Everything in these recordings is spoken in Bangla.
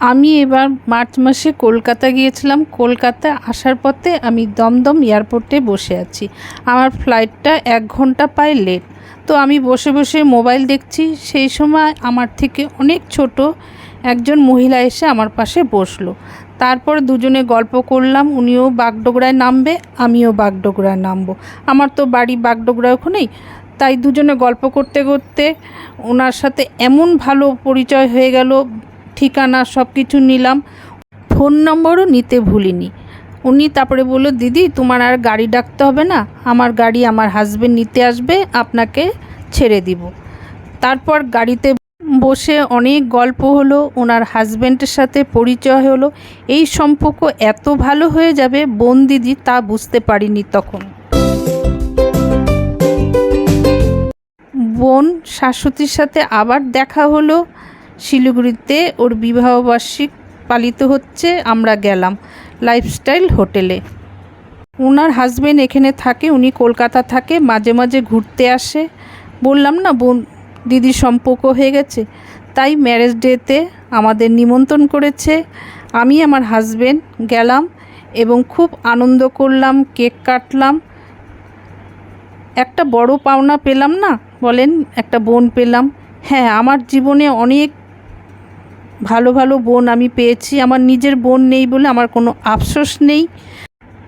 আমি এবার মার্চ মাসে কলকাতা গিয়েছিলাম। কলকাতা আসার পথে আমি দমদম এয়ারপোর্টে বসে আছি। আমার ফ্লাইটটা এক ঘণ্টা পায় লেট। তো আমি বসে বসে মোবাইল দেখছি। সেই সময় আমার থেকে অনেক ছোট একজন মহিলা এসে আমার পাশে বসল। তারপর দুজনে গল্প করলাম। উনিও বাগডোগরায় নামবে, আমিও বাগডোগরায় নামবো। আমার তো বাড়ি বাগডোগরা ওখানেই। তাই দুজনে গল্প করতে করতে ওনার সাথে এমন ভালো পরিচয় হয়ে গেল। ঠিকানা সব কিছু নিলাম। ফোন নম্বরও নিতে ভুলিনি। উনি তারপরে বলল, দিদি, তোমার আর গাড়ি ডাকতে হবে না। আমার গাড়ি আমার হাজবেন্ড নিতে আসবে, আপনাকে ছেড়ে দিব। তারপর গাড়িতে বসে অনেক গল্প হলো, ওনার হাজব্যান্ডের সাথে পরিচয় হলো। এই সম্পর্ক এত ভালো হয়ে যাবে, বোন দিদি তা বুঝতে পারিনি তখন। বোন শাশ্বতীর সাথে আবার দেখা হলো শিলিগুড়িতে ওর বিবাহবার্ষিক পালিত হচ্ছে, আমরা গেলাম লাইফস্টাইল হোটেলে। ওনার হাজবেন্ড এখানে থাকে, উনি কলকাতা থাকে, মাঝে মাঝে ঘুরতে আসে। বললাম, না বোন, দিদির সম্পর্ক হয়ে গেছে। তাই ম্যারেজ ডেতে আমাদের নিমন্ত্রণ করেছে। আমি, আমার হাজবেন্ড গেলাম এবং খুব আনন্দ করলাম, কেক কাটলাম। একটা বড় পাওনা পেলাম না? বলেন, একটা বোন পেলাম। হ্যাঁ আমার জীবনে অনেক ভালো ভালো বোন আমি পেয়েছি। আমার নিজের বোন নেই বলে আমার কোনো আফসোস নেই।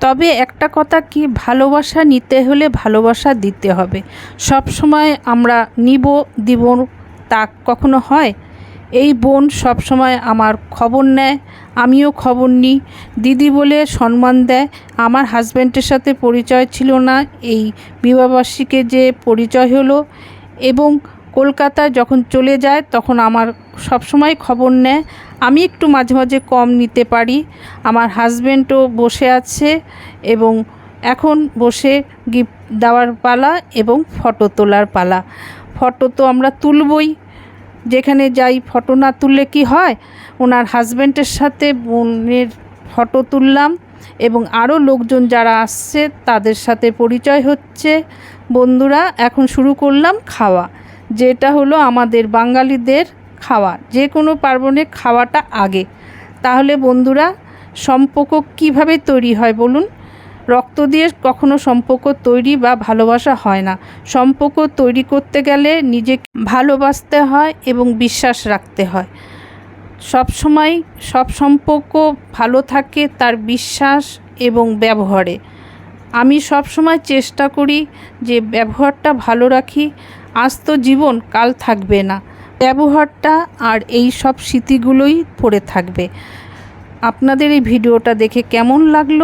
তবে একটা কথা কি, ভালোবাসা নিতে হলে ভালোবাসা দিতে হবে। সব সময় আমরা নিব, দিব, তা কখনো হয়? এই বোন সব সময় আমার খবর নেয়, আমিও খবর নিই। দিদি বলে সম্মান দেয়। আমার হাজব্যান্ডের সাথে পরিচয় ছিল না। এই বিবাহবার্ষিকে যে পরিচয় হলো এবং কলকাতায় যখন চলে যায়, তখন আমার সব সময় খবর নেয়। আমি একটু মাঝে মাঝে কম নিতে পারি। আমার হাজব্যান্ডও বসে আছে এবং এখন বসে গিফট দেওয়ার পালা এবং ফটো তোলার পালা। ফটো তো আমরা তুলবই। যেখানে যাই ফটো না তুললে কি হয়? ওনার হাজব্যান্ডের সাথে বোনের ফটো তুললাম এবং আরও লোকজন যারা আসছে তাদের সাথে পরিচয় হচ্ছে। বন্ধুরা, এখন শুরু করলাম খাওয়া। যেটা হলো আমাদের বাঙালিদের খাওয়া, যে কোনো পার্বণে খাওয়াটা আগে। তাহলে বন্ধুরা, সম্পর্ক কীভাবে তৈরি হয় বলুন? রক্ত দিয়ে কখনো সম্পর্ক তৈরি বা ভালোবাসা হয় না। সম্পর্ক তৈরি করতে গেলে নিজেকে ভালোবাসতে হয় এবং বিশ্বাস রাখতে হয়। সব সময় সব সম্পর্ক ভালো থাকে তার বিশ্বাস এবং ব্যবহারে। আমি সব সময় চেষ্টা করি যে ব্যবহারটা ভালো রাখি আজ তো জীবন কাল থাকবে না। ব্যবহারটা আর এই সব স্মৃতিগুলোই পড়ে থাকবে। আপনাদের এই ভিডিওটা দেখে কেমন লাগল?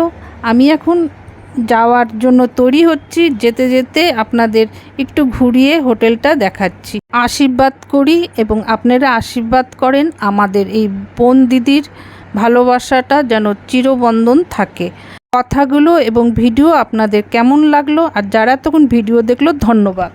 আমি এখন যাওয়ার জন্য তৈরি হচ্ছি, যেতে যেতে আপনাদের একটু ঘুরিয়ে হোটেলটা দেখাচ্ছি। আশীর্বাদ করি এবং আপনারা আশীর্বাদ করেন আমাদের এই বোন দিদির ভালোবাসাটা যেন চিরবন্ধন থাকে। কথাগুলো এবং ভিডিও আপনাদের কেমন লাগল? আর যারা তখন ভিডিও দেখল, ধন্যবাদ।